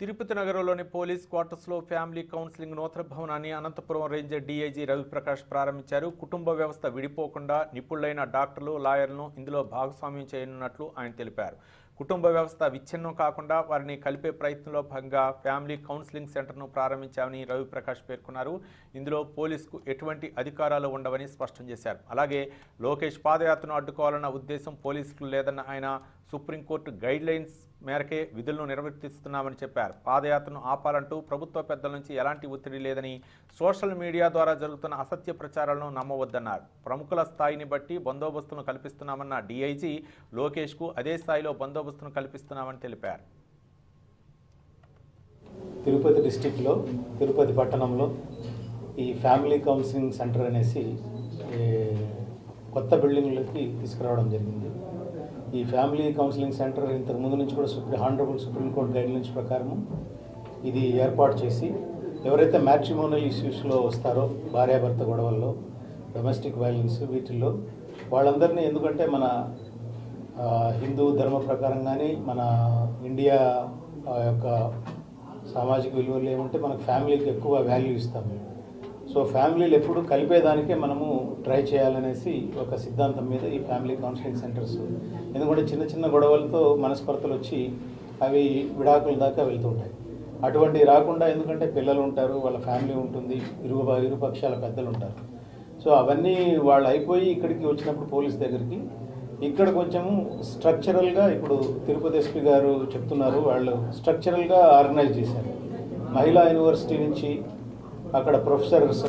తిరుపతి నగరంలోని పోలీస్ క్వార్టర్స్లో family counselling నూతన భవనాన్ని అనంతపురం రేంజర్ డీఐజీ రవిప్రకాష్ ప్రారంభించారు. కుటుంబ వ్యవస్థ విడిపోకుండా నిపుణులైన డాక్టర్లు లాయర్లను ఇందులో భాగస్వామ్యం చేయనున్నట్లు ఆయన తెలిపారు. కుటుంబ వ్యవస్థ విచ్ఛిన్నం కాకుండా వారిని కలిపే ప్రయత్నంలో భాగంగా ఫ్యామిలీ కౌన్సిలింగ్ సెంటర్ను ప్రారంభించామని రవిప్రకాష్ పేర్కొన్నారు. ఇందులో పోలీసుకు ఎటువంటి అధికారాలు ఉండవని స్పష్టం చేశారు. అలాగే లోకేష్ పాదయాత్రను అడ్డుకోవాలన్న ఉద్దేశం పోలీసులు లేదన్న ఆయన సుప్రీంకోర్టు గైడ్ లైన్స్ మేరకే విధులను నిర్వర్తిస్తున్నామని చెప్పారు. పాదయాత్రను ఆపాలంటూ ప్రభుత్వ పెద్దల నుంచి ఎలాంటి ఒత్తిడి లేదని సోషల్ మీడియా ద్వారా జరుగుతున్న అసత్య ప్రచారాలను నమ్మవద్దన్నారు. ప్రముఖుల స్థాయిని బట్టి బందోబస్తును కల్పిస్తున్నామన్న డీఐజీ లోకేష్కు అదే స్థాయిలో బందోబస్తును కల్పిస్తున్నామని తెలిపారు. తిరుపతి డిస్టిక్లో తిరుపతి పట్టణంలో ఈ ఫ్యామిలీ కౌన్సిలింగ్ సెంటర్ అనేసి కొత్త బిల్డింగ్లోకి తీసుకురావడం జరిగింది. ఈ ఫ్యామిలీ కౌన్సిలింగ్ సెంటర్ ఇంతకు ముందు నుంచి కూడా సుప్రీం హానరబుల్ సుప్రీంకోర్టు గైడ్లైన్స్ ప్రకారము ఇది ఏర్పాటు చేసి ఎవరైతే మ్యాట్రిమోనల్ ఇష్యూస్లో వస్తారో భార్యాభర్త గొడవల్లో డొమెస్టిక్ వైలెన్స్ వీటిల్లో వాళ్ళందరినీ ఎందుకంటే మన హిందూ ధర్మ ప్రకారం కానీ మన ఇండియా ఆ యొక్క సామాజిక విలువలు ఏమంటే మనకు ఫ్యామిలీకి ఎక్కువ వాల్యూ ఇస్తాం మేము. సో ఫ్యామిలీలు ఎప్పుడు కలిపేదానికే మనము ట్రై చేయాలనేసి ఒక సిద్ధాంతం మీద ఈ ఫ్యామిలీ కౌన్సిలింగ్ సెంటర్స్ ఎందుకంటే చిన్న చిన్న గొడవలతో మనస్పర్ధలు వచ్చి అవి విడాకుల దాకా వెళ్తుంటాయి అటువంటి రాకుండా ఎందుకంటే పిల్లలు ఉంటారు వాళ్ళ ఫ్యామిలీ ఉంటుంది ఇరు ఇరు పక్షాల పెద్దలు ఉంటారు. సో అవన్నీ వాళ్ళు అయిపోయి ఇక్కడికి వచ్చినప్పుడు పోలీస్ దగ్గరికి ఇక్కడ కొంచెం స్ట్రక్చరల్గా ఇప్పుడు తిరుపతి ఎస్పీ గారు చెప్తున్నారు వాళ్ళు స్ట్రక్చరల్గా ఆర్గనైజ్ చేశారు. మహిళా యూనివర్సిటీ నుంచి అక్కడ ప్రొఫెసర్స్